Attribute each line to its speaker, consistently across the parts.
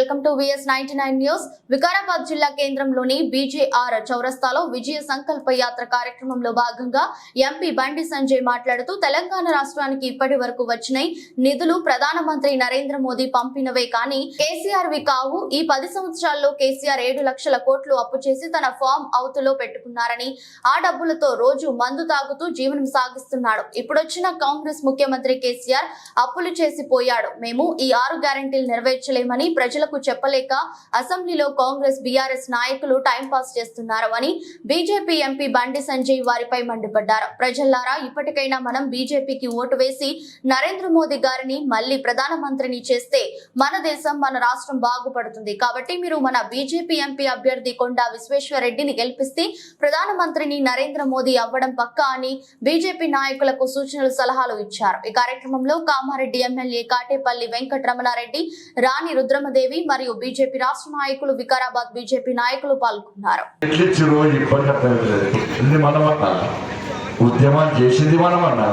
Speaker 1: Welcome to VS ninety nine news. Vikarabad జిల్లా కేంద్రంలోని BJR చౌరస్తాలో విజయ సంకల్ప యాత్ర కార్యక్రమంలో భాగంగా ఎంపీ బండి సంజయ్ మాట్లాడుతూ తెలంగాణ రాష్ట్రానికి ఇప్పటి వరకు వచ్చిన నిధులు ప్రధానమంత్రి నరేంద్ర మోదీ పంపినవే కానీ కేసీఆర్ వి కావు. ఈ పది సంవత్సరాల్లో కేసీఆర్ ఏడు లక్షల కోట్లు అప్పు చేసి తన ఫామ్ అవుతులో పెట్టుకున్నారని ఆ డబ్బులతో రోజు మందు తాగుతూ జీవనం సాగిస్తున్నాడు. ఇప్పుడొచ్చిన కాంగ్రెస్ ముఖ్యమంత్రి కేసీఆర్ అప్పులు చేసి పోయాడు. మేము ఈ ఆరు గ్యారెంటీలు నెరవేర్చలేమని ప్రజలకు చెప్పలేక అసెంబ్లీలో కాంగ్రెస్ బీఆర్ఎస్ నాయకులు టైంపాస్ చేస్తున్నారు అని బీజేపీ ఎంపీ బండి సంజయ్ వారిపై మండిపడ్డారు. ప్రజల్లారా ఇప్పటికైనా మనం బీజేపీకి ఓటు వేసి నరేంద్ర మోదీ గారిని మళ్ళీ ప్రధానమంత్రిని చేస్తే మన దేశం మన రాష్ట్రం బాగుపడుతుంది. కాబట్టి మీరు మన బీజేపీ ఎంపీ అభ్యర్థి కొండా విశ్వేశ్వరరెడ్డిని గెలిపిస్తే ప్రధానమంత్రిని నరేంద్ర మోదీ అవ్వడం పక్కా అని బీజేపీ నాయకులకు సూచనలు సలహాలు ఇచ్చారు. ఈ కార్యక్రమంలో కామారెడ్డి ఎమ్మెల్యే కాటేపల్లి వెంకటరమణారెడ్డి రాణి రుద్రమదేవి మరియు బీజేపీ రాష్ట్ర నాయకులు వికారాబాద్ బీజేపీ నాయకులు పాల్గొన్నారు.
Speaker 2: ఎట్లిచ్చిరో ఉద్యమాలు చేసింది మనమన్నా.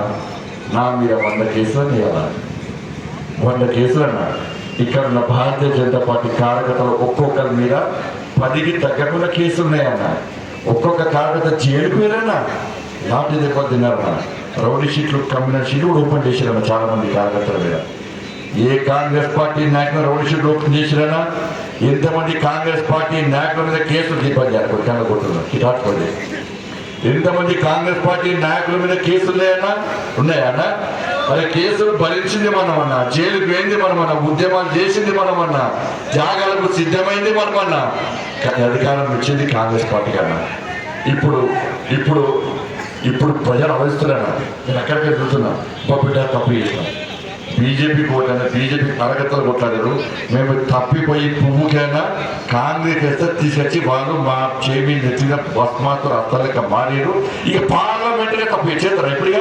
Speaker 2: నా మీద వంద కేసులు వేయాల వంద కేసులు ఇక్కడ ఉన్న భారతీయ జనతా పార్టీ కార్యకర్తలు ఒక్కొక్కరి మీద పదికి తగ్గకుండా కేసులు ఉన్నాయన్న ఒక్కొక్క కార్యకర్త జైలుకు వెళ్ళన్నా లాంటి దెబ్బ తిన్నారన్న రౌడీ షీట్లు కమ్యూనల్ షీట్లు ఓపెన్ చేశారన్న చాలా మంది కార్యకర్తల మీద. ఏ కాంగ్రెస్ పార్టీ నాయకులు రౌడీ ఓపెన్ చేసినా ఎంతమంది కాంగ్రెస్ పార్టీ నాయకుల మీద కేసులు దీపాలు కొట్టాను కొట్టున్నారు ఎంతమంది కాంగ్రెస్ పార్టీ నాయకుల మీద కేసులు ఉన్నాయన్నా ఉన్నాయన్నా మరి కేసులు భరించింది మనమన్నా జైలు పోయింది మనమన్నా ఉద్యమాలు చేసింది మనమన్నా త్యాగాలకు సిద్ధమైంది మనమన్నా. కానీ అధికారం ఇచ్చింది కాంగ్రెస్ పార్టీ కన్నా. ఇప్పుడు ఇప్పుడు ఇప్పుడు ప్రజలు ఆలోచిస్తున్నాను నేను అక్కడికే వెళ్తున్నా. మా తప్పు చేసినాం. బీజేపీ కొట్టాను బీజేపీ కార్యకర్తలు కొట్లాడారు మేము తప్పిపోయి పువ్వుకైనా? కాంగ్రెస్ వేస్తే తీసుకొచ్చి వాళ్ళు మా చేమి నెత్తిన భస్మాతో రక్తాలక మారారు. ఇక పార్లమెంట్గా తప్పు ఇచ్చేస్తారు ఎప్పుడుగా?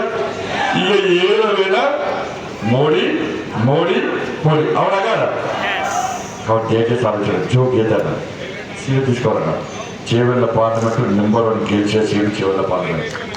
Speaker 2: ఇక ఏదో వేళ మోడీ మోడీ మోడీ. అవునా కదా? కాబట్టి దయచేసి ఆలోచన జోక్ ఏదన్నా సీట్ తీసుకోవాలన్నా. చేవెళ్ళ పార్లమెంట్ నెంబర్ వన్ గెలిచే సీట్ చేవెళ్ళ పార్లమెంట్.